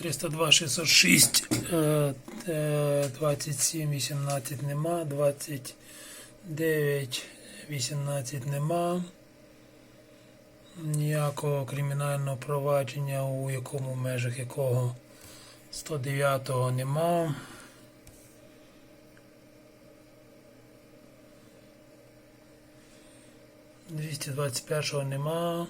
302 606 е, е, 27 18 нема, 29 18 нема. Ніякого кримінального провадження, у якому межах якого 109-го нема. Двісті двадцять першого нема.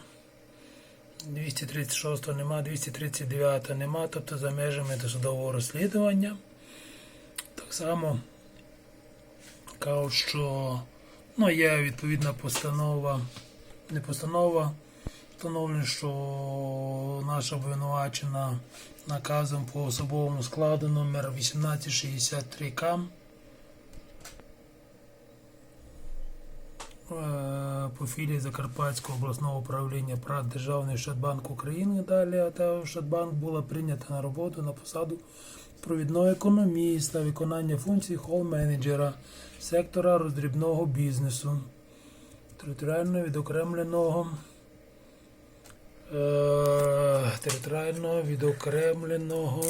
236 нема, 239 нема, тобто за межами досудового розслідування. Так само кажуть, що ну, є відповідна постанова, не постанова, встановлено, що наша обвинувачена наказом по особовому складу номер 1863 КАМ по філії Закарпатського обласного управління прав Державний Щадбанк України далі, та Щадбанк була прийнята на роботу на посаду провідного економіста, виконання функцій хол-менеджера сектора роздрібного бізнесу, територіально відокремленого. е, Територіально відокремленого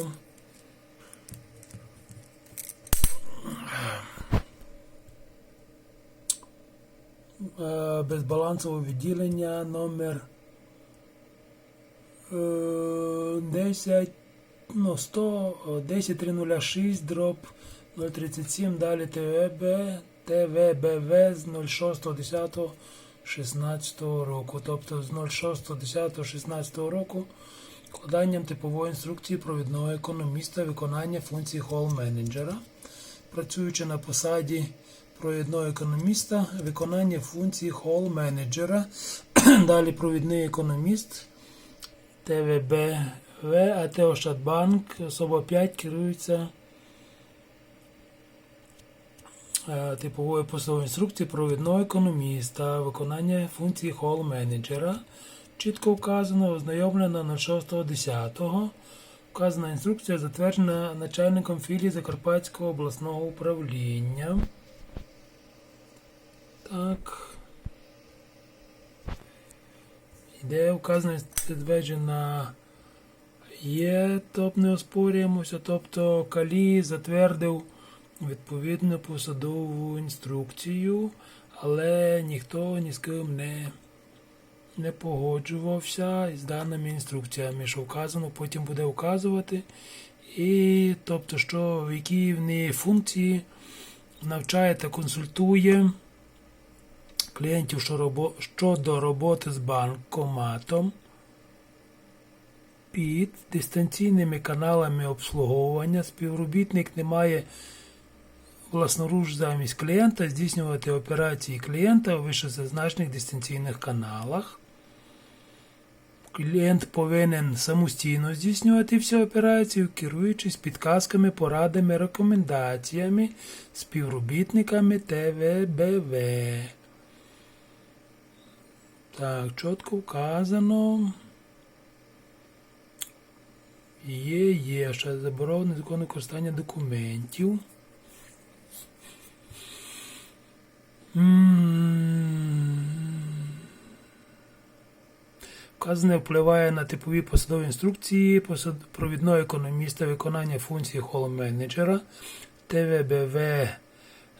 е, безбалансового відділення номер е, 10, ну, 100, 10306, дроб 037, далі ТВБ, ТВБВ з 06.10.16 року. Тобто з 06.10.16 року вкладанням типової інструкції провідного економіста виконання функцій хол-менеджера, працюючи на посаді провідного економіста, виконання функцій хол-менеджера, далі провідний економіст, ТВБВ, АТ особа 5 керується е, типовою посадовою інструкцією провідного економіста, виконання функцій хол-менеджера. Чітко вказано, ознайомлено на 6.10. Вказана інструкція затверджена начальником філії Закарпатського обласного управління. Так. Ідея вказана підтверджена є, тобто не оспорюємося. Тобто Калі затвердив відповідну посадову інструкцію, але ніхто ні з ким не, не погоджувався із даними інструкціями, що вказано, потім буде вказувати. І тобто, що в якій в функції навчає та консультує клієнтів щодо роботи з банкоматом під дистанційними каналами обслуговування. Співробітник не має власноруч замість клієнта здійснювати операції клієнта у вищезазначених дистанційних каналах. Клієнт повинен самостійно здійснювати всі операції, керуючись підказками, порадами, рекомендаціями співробітниками ТВБВ. Так, чітко вказано. Є, є, ще заборонено незаконне користання документів. Вказане впливає на типові посадові інструкції посад... провідного економіста виконання функції холл-менеджера ТВБВ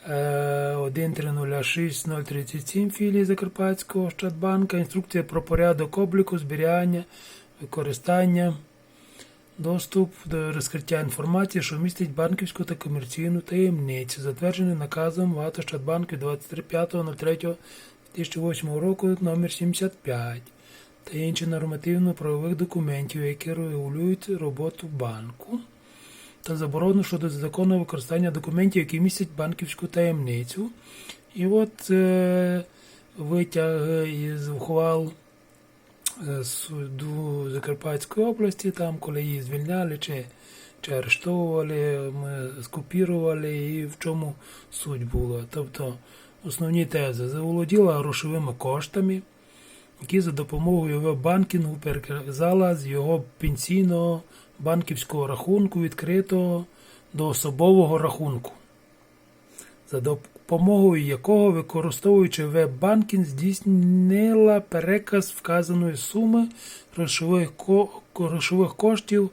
е, 1306037 філії Закарпатського Щадбанка. Інструкція про порядок обліку, зберігання, використання, доступ до розкриття інформації, що містить банківську та комерційну таємницю, затверджений наказом ВАТО Щадбанку 23.05.03.2008 року номер 75 та інші нормативно-правових документів, які регулюють роботу банку, та заборону щодо законного використання документів, які містять банківську таємницю. І от е, витяг із ухвал е, суду Закарпатської області, там, коли її звільняли чи, чи арештовували, ми скопірували і в чому суть була. Тобто основні тези заволоділа грошовими коштами які за допомогою веб-банкінгу переказала з його пенсійного банківського рахунку, відкритого до особового рахунку, за допомогою якого, використовуючи веб-банкінг, здійснила переказ вказаної суми грошових, ко- грошових коштів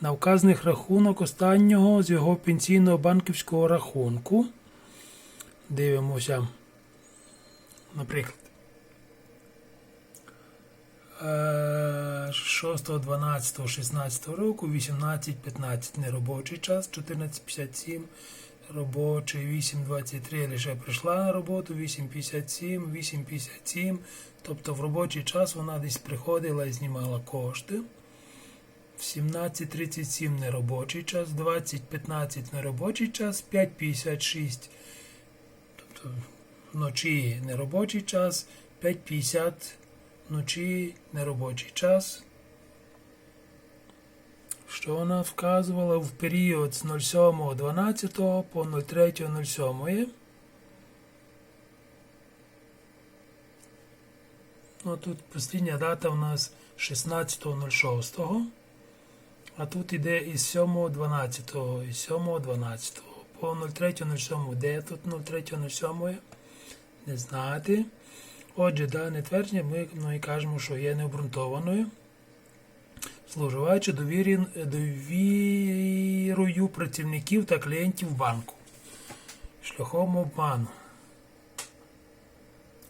на вказаних рахунок останнього з його пенсійного банківського рахунку. Дивимося. Наприклад. Е, 6, 12, 16 року, 18, 15 неробочий час, 14.57 робочий, 8.23 лише прийшла на роботу, 8.57, 8.57. Тобто в робочий час вона десь приходила і знімала кошти. В 17.37 неробочий час, 20.15 неробочий час, 5.56. Тобто вночі неробочий час, 5.50 вночі неробочий час. Що вона вказувала в період з 07.12 по 03.07. Ну, тут постійна дата у нас 16.06. А тут іде із 7.12, із 7.12 по 03.07. Де тут 03.07? Не знати. Отже, дане твердження ми ну, і кажемо, що є необґрунтованою. Зловживаючи довірі, довірою працівників та клієнтів банку. Шляхом обману.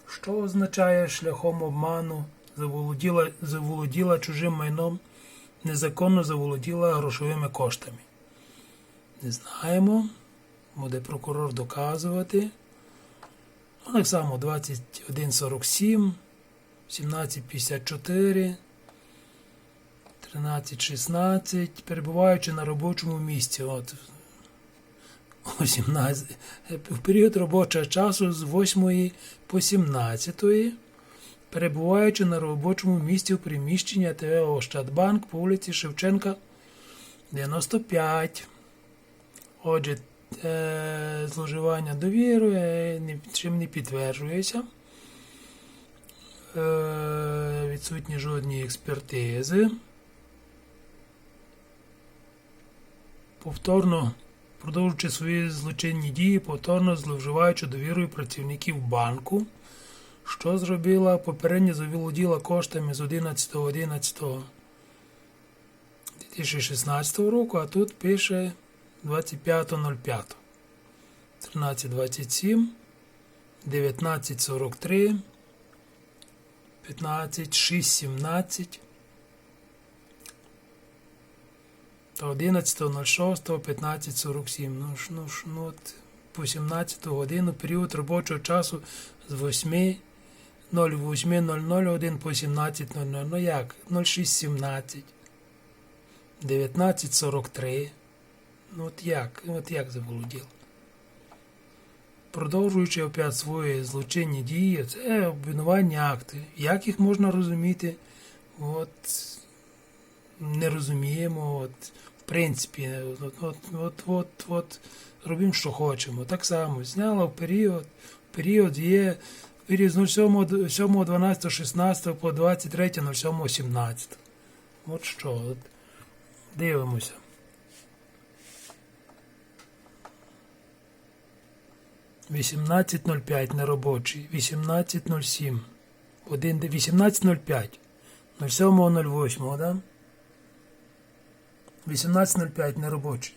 Що означає шляхом обману? Заволоділа, заволоділа чужим майном, незаконно заволоділа грошовими коштами. Не знаємо. Буде прокурор доказувати. Так само 2147, 1754, 1316, перебуваючи на робочому місці. От, о 17, в період робочого часу з 8 по 17, перебуваючи на робочому місці у приміщенні ТВ Ощадбанк по вулиці Шевченка 95. Отже, зловживання довірою е, нічим не підтверджується. Е, відсутні жодні експертизи. Повторно, продовжуючи свої злочинні дії, повторно зловживаючи довірою працівників банку, що зробила попередньо заволоділа коштами з 11.11.2016 року, а тут пише 25.05. 13.27, 19.43, 15.6.17 та 11.06, 15.47. Ну, ну, ну, от, по 17 годину період робочого часу з 8 08.001 по 17.00. Ну як? 06.17, 19.43. Ну от як? От як заволоділ? Продовжуючи опять свої злочинні дії, це обвинувальні акти. Як їх можна розуміти? От не розуміємо. От, в принципі, от, от, от, от, от робимо, що хочемо. Так само зняла в період. Період є в період з 07.12.16 по 23.07.17. От що. От, дивимося. 18.05 неробочий. робочий, 18.07, 18.05, 07.08, да? 18.05 неробочий.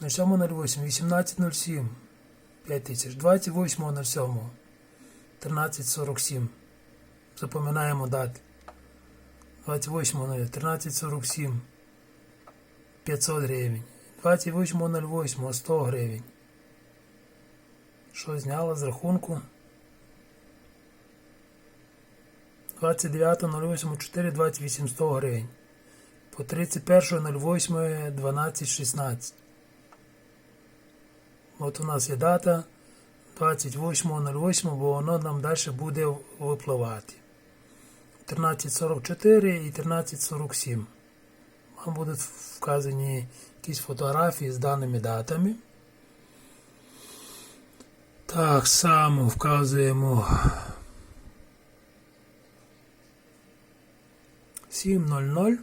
07.08, 18.07, 5000, 28.07, 13.47. Запоминаємо дати. 28.0, 13.47, 500 гривень. 28.08, 100 гривень. Що зняла з рахунку? 29.08, 4, 28, 100 гривень. По 31.08, 12, 16. От у нас є дата 28.08, бо воно нам далі буде випливати. 1344 і 1347. Вам будуть вказані якісь фотографії з даними датами. Так само вказуємо 7.00,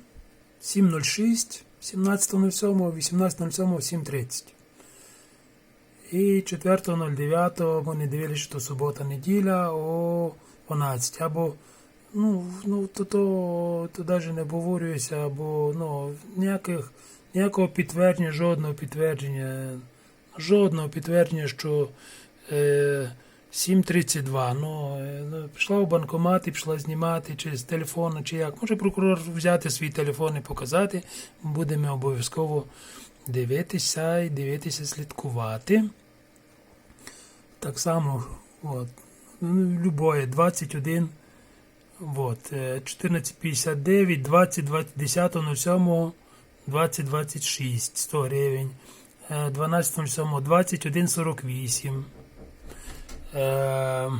7.06, 17.07, 18.07, 7.30. І 4.09 ми не дивилися, що субота неділя о 12 або Ну, ну то, то, то навіть не обговорюється, або ну, ніяких, ніякого підтвердження, жодного підтвердження, жодного підтвердження, що 7.32. Ну, е, ну, пішла в банкомат і пішла знімати чи з телефону, чи як. Може прокурор взяти свій телефон і показати. Будемо обов'язково дивитися і дивитися, слідкувати. Так само, от, ну, любое, 21. Вот, е, 1459, 20, 20, 10.07, 20, 26, 100 гривень. Е, 12.07, 21, 48. Е,